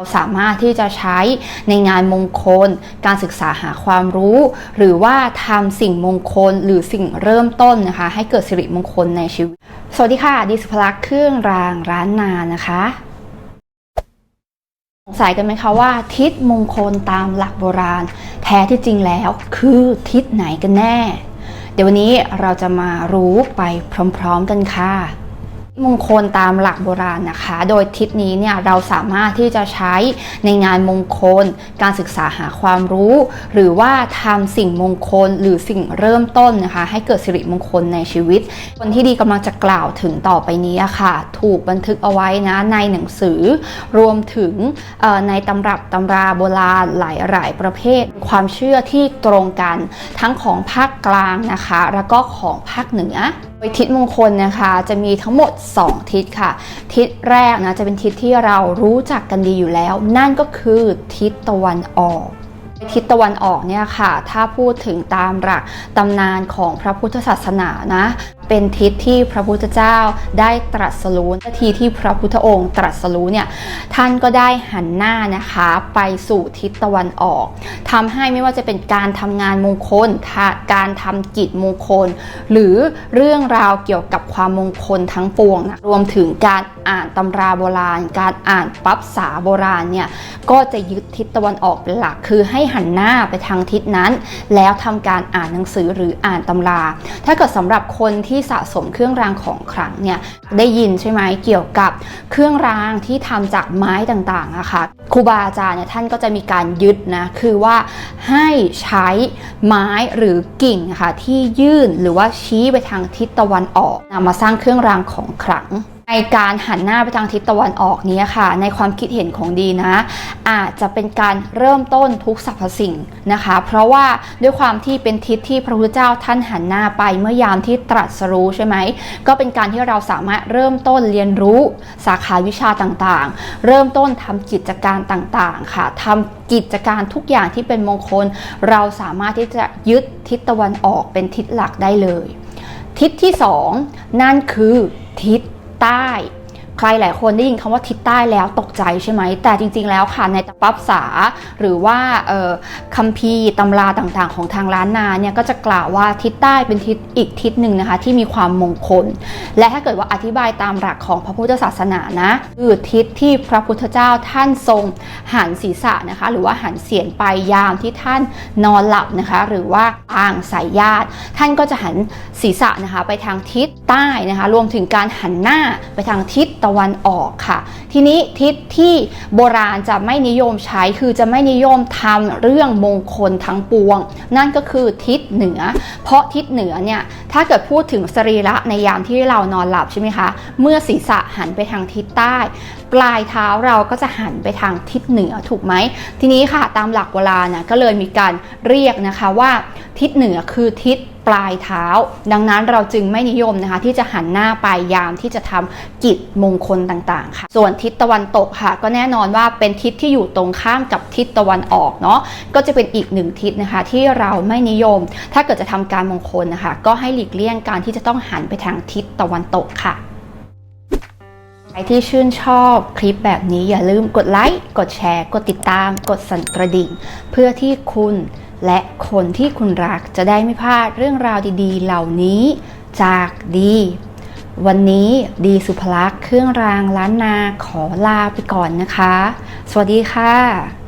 เราสามารถที่จะใช้ในงานมงคล การศึกษาหาความรู้ หรือว่าทำสิ่งมงคลหรือสิ่งเริ่มต้นนะคะ ให้เกิดสิริมงคลในชีวิต สวัสดีค่ะ ดิสพลักษเครื่องรางร้านนานะคะสงสัยกันไหมคะว่า ทิศมงคลตามหลักโบราณ แท้ที่จริงแล้วคือทิศไหนกันแน่ เดี๋ยววันนี้เราจะมารู้ไปพร้อม ๆ กันค่ะ มงคลตามหลักโบราณนะคะ โดยทิศนี้เนี่ยเราสามารถที่จะใช้ในงานมงคล การศึกษาหาความรู้ หรือว่าทำสิ่งมงคลหรือสิ่งเริ่มต้นนะคะ ให้เกิดสิริมงคลในชีวิต คนที่ดีกำลังจะกล่าวถึงต่อไปนี้ค่ะ ถูกบันทึกเอาไว้นะในหนังสือ รวมถึงในตำรับตำราโบราณหลาย ๆ ประเภท ความเชื่อที่ตรงกันทั้งของภาคกลางนะคะ แล้วก็ของภาคเหนือโดยทิศมงคลนะคะ จะมีทั้งหมด2 ทิศค่ะ ทิศแรกนะจะเป็นทิศที่เรารู้จักกันดีอยู่แล้ว นั่นก็คือทิศตะวันออกทิศตะวันออกเนี่ยค่ะ ถ้าพูดถึงตามหลักตำนานของพระพุทธศาสนานะ เป็นทิศที่พระพุทธเจ้าได้ตรัสรู้นาทีที่พระพุทธองค์ตรัสรู้เนี่ยท่านก็ได้หันหน้านะคะไปสู่ทิศตะวันออกทำให้ไม่ว่าจะเป็นการทำงานมงคลาการทำกิจมงคล หรือเรื่องราวเกี่ยวกับความมงคลทั้งปวงนะรวมถึงการอ่านตำราโบราณ การอ่านปั๊บษาโบราณเนี่ยก็จะยึดทิศตะวันออกเป็นหลัก คือให้หันหน้าไปทางทิศนั้น แล้วทำการอ่านหนังสือหรืออ่านตำรา ถ้าเกิดสำหรับคนที่สะสมเครื่องรางของขลังเนี่ยได้ยินใช่ไหมเกี่ยวกับเครื่องรางที่ทำจากไม้ต่างๆนะคะครูบาอาจารย์เนี่ยท่านก็จะมีการยึดนะคือว่าให้ใช้ไม้หรือกิ่งะค่ะที่ยื่นหรือว่าชี้ไปทางทิศตะวันออกนำมาสร้างเครื่องรางของขลัง ในการหันหน้าไปทางทิศตะวันออกนี้ค่ะ ในความคิดเห็นของดีนะ อาจจะเป็นการเริ่มต้นทุกสรรพสิ่งนะคะ เพราะว่าด้วยความที่เป็นทิศที่พระพุทธเจ้าท่านหันหน้าไปเมื่อยามที่ตรัสรู้ใช่ไหมก็เป็นการที่เราสามารถเริ่มต้นเรียนรู้สาขาวิชาต่างๆ เริ่มต้นทำกิจการต่างๆค่ะทำกิจการทุกอย่างที่เป็นมงคล เราสามารถที่จะยึดทิศตะวันออกเป็นทิศหลักได้เลย ทิศที่สองนั่นคือทิศ ใต้ ใครหลายคนได้ยินคำว่าทิศใต้แล้วตกใจใช่ไหม แต่จริงๆแล้วค่ะในตปับษาหรือว่าคัมภีร์ตำราต่างๆ ของทางล้านนาเนี่ยก็จะกล่าวว่าทิศใต้เป็นทิศอีกทิศหนึ่งนะคะที่มีความมงคล และถ้าเกิดว่าอธิบายตามหลักของพระพุทธศาสนานะคือทิศที่พระพุทธเจ้าท่านทรงหันศีรษะนะคะ หรือว่าหันเสียนไปยามที่ท่านนอนหลับนะคะ หรือว่าอ่างสายญาติ ท่านก็จะหันศีรษะนะคะไปทางทิศใต้นะคะ รวมถึงการหันหน้าไปทางทิศตะวันออกค่ะ ทีนี้ทิศที่โบราณจะไม่นิยมใช้คือจะไม่นิยมทำเรื่องมงคลทั้งปวง นั่นก็คือทิศเหนือ เพราะทิศเหนือเนี่ยถ้าเกิดพูดถึงสรีระในยามที่เรานอนหลับใช่ไหมคะเมื่อศีรษะหันไปทางทิศใต้ ปลายเท้าเราก็จะหันไปทางทิศเหนือถูกไหมทีนี้ค่ะตามหลักโบราณนะก็เลยมีการเรียกนะคะว่า ทิศเหนือคือทิศ ปลายเท้า ดังนั้นเราจึงไม่นิยมนะคะที่จะหันหน้าไปยามที่จะทำกิจมงคลต่างๆค่ะ ส่วนทิศตะวันตกค่ะ ก็แน่นอนว่าเป็นทิศที่อยู่ตรงข้ามกับทิศตะวันออกเนาะก็จะเป็นอีกหนึ่งทิศนะคะที่เราไม่นิยม ถ้าเกิดจะทำการมงคลนะคะก็ให้หลีกเลี่ยงการที่จะต้องหันไปทางทิศตะวันตกค่ะใครที่ชื่นชอบคลิปแบบนี้อย่าลืมกดไลค์ กดแชร์ กดติดตาม กดสั่นกระดิ่ง เพื่อที่คุณ และคนที่คุณรักจะได้ไม่พลาดเรื่องราวดีๆ เหล่านี้จากดี วันนี้ดีสุภลักษ์เครื่องรางล้านนาขอลาไปก่อนนะคะ สวัสดีค่ะ